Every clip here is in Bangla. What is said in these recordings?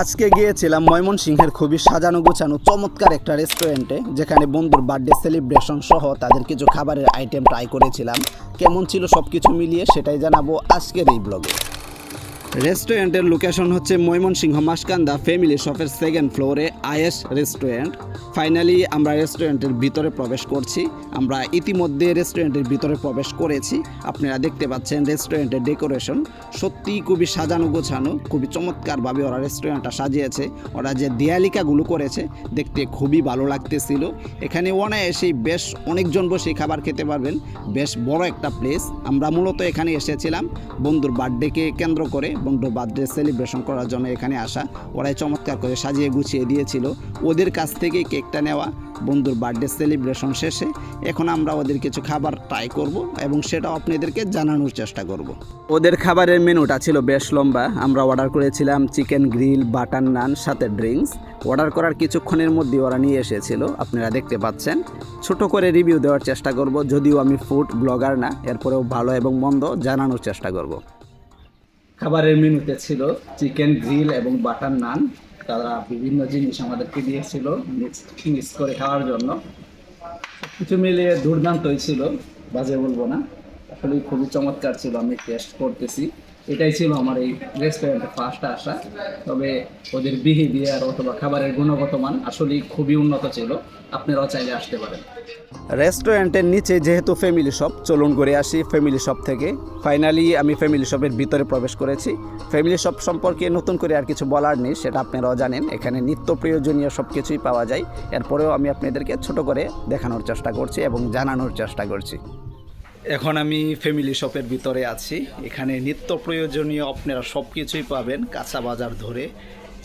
আজকে গিয়েছিলাম ময়মনসিংহের খুবই সাজানো গোছানো চমৎকার একটা রেস্টুরেন্টে, যেখানে বন্ধুর বার্থডে সেলিব্রেশন সহ তাদের কিছু খাবারের আইটেম ট্রাই করেছিলাম। কেমন ছিল সব কিছু মিলিয়ে সেটাই জানাব আজকের এই ব্লগে। রেস্টুরেন্টের লোকেশন হচ্ছে ময়মনসিংহ মাসকান্দা ফ্যামিলি শপের সেকেন্ড ফ্লোরে আয়েস রেস্টুরেন্ট। ফাইনালি আমরা রেস্টুরেন্টের ভিতরে প্রবেশ করছি। আমরা ইতিমধ্যে রেস্টুরেন্টের ভিতরে প্রবেশ করেছি। আপনারা দেখতে পাচ্ছেন রেস্টুরেন্টের ডেকোরেশন। সত্যিই খুবই সাজানো গোছানো, খুবই চমৎকারভাবে ওরা রেস্টুরেন্টটা সাজিয়েছে। ওরা যে দেয়ালিকাগুলো করেছে, দেখতে খুবই ভালো লাগতেছিল। এখানে অনায়াসেই বেশ অনেকজন বসে খাবার খেতে পারবেন। বেশ বড় একটা প্লেস আমরা মূলত এখানে এসেছিলাম বন্ধুর বার্থডেকে কেন্দ্র করে। বন্ধুর বার্থডে সেলিব্রেশন করার জন্য এখানে আসা। ওরাই চমৎকার করে সাজিয়ে গুছিয়ে দিয়েছিল। ওদের কাছ থেকে কেকটা নেওয়া, বন্ধুর বার্থডে সেলিব্রেশন শেষে। এখন আমরা ওদের কিছু খাবার ট্রাই করব এবং সেটাও আপনাদেরকে জানানোর চেষ্টা করব। ওদের খাবারের মেনুটা ছিল বেশ লম্বা। আমরা অর্ডার করেছিলাম চিকেন গ্রিল বাটার নান সাথে ড্রিঙ্কস অর্ডার করার কিছুক্ষণের মধ্যে ওরা নিয়ে এসেছিল। আপনারা দেখতে পাচ্ছেন। ছোট করে রিভিউ দেওয়ার চেষ্টা করব। যদিও আমি ফুড ব্লগার না, এরপরেও ভালো এবং মন্দ জানানোর চেষ্টা করব। খাবারের মেনুতে ছিল চিকেন গ্রিল এবং বাটার নান। তারা বিভিন্ন জিনিস আমাদেরকে দিয়েছিল মিক্স করে খাওয়ার জন্য। কিছু মিলিয়ে দুর্দান্তই ছিল, বাজে বলব না। আসলে খুবই চমৎকার ছিল, আমি টেস্ট করতেছি। এটাই ছিল আমার এই রেস্টুরেন্টে ফার্স্ট আসা তবে ওদের বিহেভিয়ার অথবা খাবারের গুণগত মান আসলেই খুবই উন্নত ছিল। আপনারাও চাইলে আসতে পারেন। রেস্টুরেন্টের নিচে যেহেতু ফ্যামিলি শপ চলুন করে আসি ফ্যামিলি শপ থেকে। ফাইনালি আমি ফ্যামিলি শপের ভিতরে প্রবেশ করেছি। ফ্যামিলি শপ সম্পর্কে নতুন করে আর কিছু বলার নেই, সেটা আপনারাও জানেন। এখানে নিত্য প্রয়োজনীয় সব কিছুই পাওয়া যায়। এরপরেও আমি আপনাদেরকে ছোট করে দেখানোর চেষ্টা করছি এবং জানানোর চেষ্টা করছি। এখন আমি ফ্যামিলি শপের ভিতরে আছি। এখানে নিত্য প্রয়োজনীয় আপনারা সব কিছুই পাবেন কাঁচা বাজার ধরে।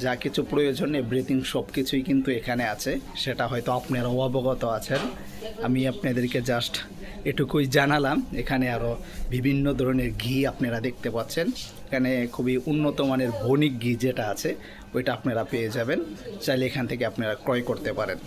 যা কিছু প্রয়োজন এভরিথিং সব কিছুই কিন্তু এখানে আছে। সেটা হয়তো আপনারাও অবগত আছেন। আমি আপনাদেরকে জাস্ট এটুকুই জানালাম। এখানে আরও বিভিন্ন ধরনের ঘি আপনারা দেখতে পাচ্ছেন। এখানে খুবই উন্নত মানের বণিক ঘি যেটা আছে, ওইটা আপনারা পেয়ে যাবেন। চাইলে এখান থেকে আপনারা ক্রয় করতে পারেন।